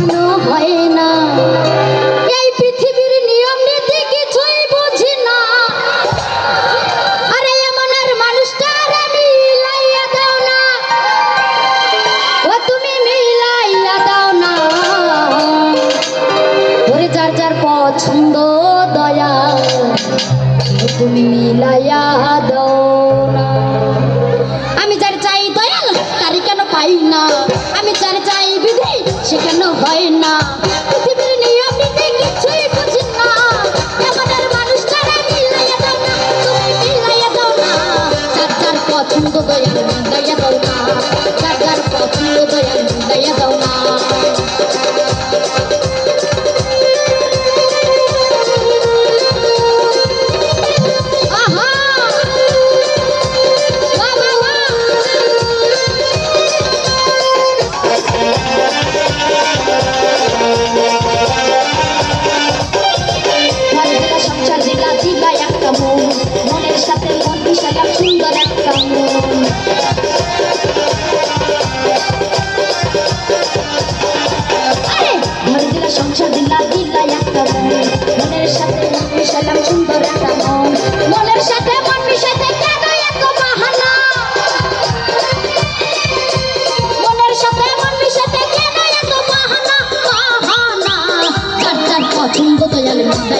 কখনো হয় না। এই পৃথিবীর নিয়ম নীতি কিছুই বুঝি না। আরে এমন আর মানুষটার মিলাইয়া দাও না। ও তুমি মিলাইয়া দাও না। ওরে যার যার পছন্দ দয়া তুমি মিলাইয়া দাও না। আমি চাই চাই বিধি, সে হয় যার মিশালাম সুন্দর একটা মন। মনের সাথে মন মিশাতে কেন এত বাহানা? মনের সাথে মন মিশাতে কেন এত বাহানা? বাহানা যার যার পছন্দ দয়াল মিলাইয়া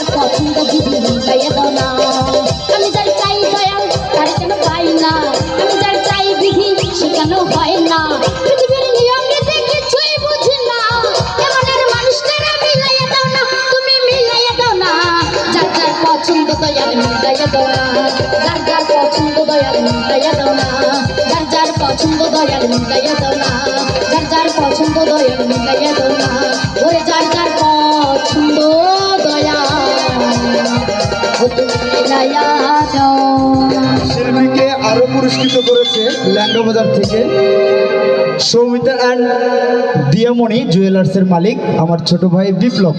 যার পছন্দ না আমি যার চাই দয়াল তার কেন পাই না? দাও না যার যার পছন্দ দয়াল মিলাইয়া দাও না যার যার পছন্দ দয়াল মিলাইয়া দাও না ওরে যার শিল্পীকে আরও পুরস্কৃত করেছে ল্যাংডা বাজার থেকে। সৌমিতা অ্যান্ড দিয়ামণি জুয়েলার্সের মালিক, আমার ছোট ভাই বিপ্লব।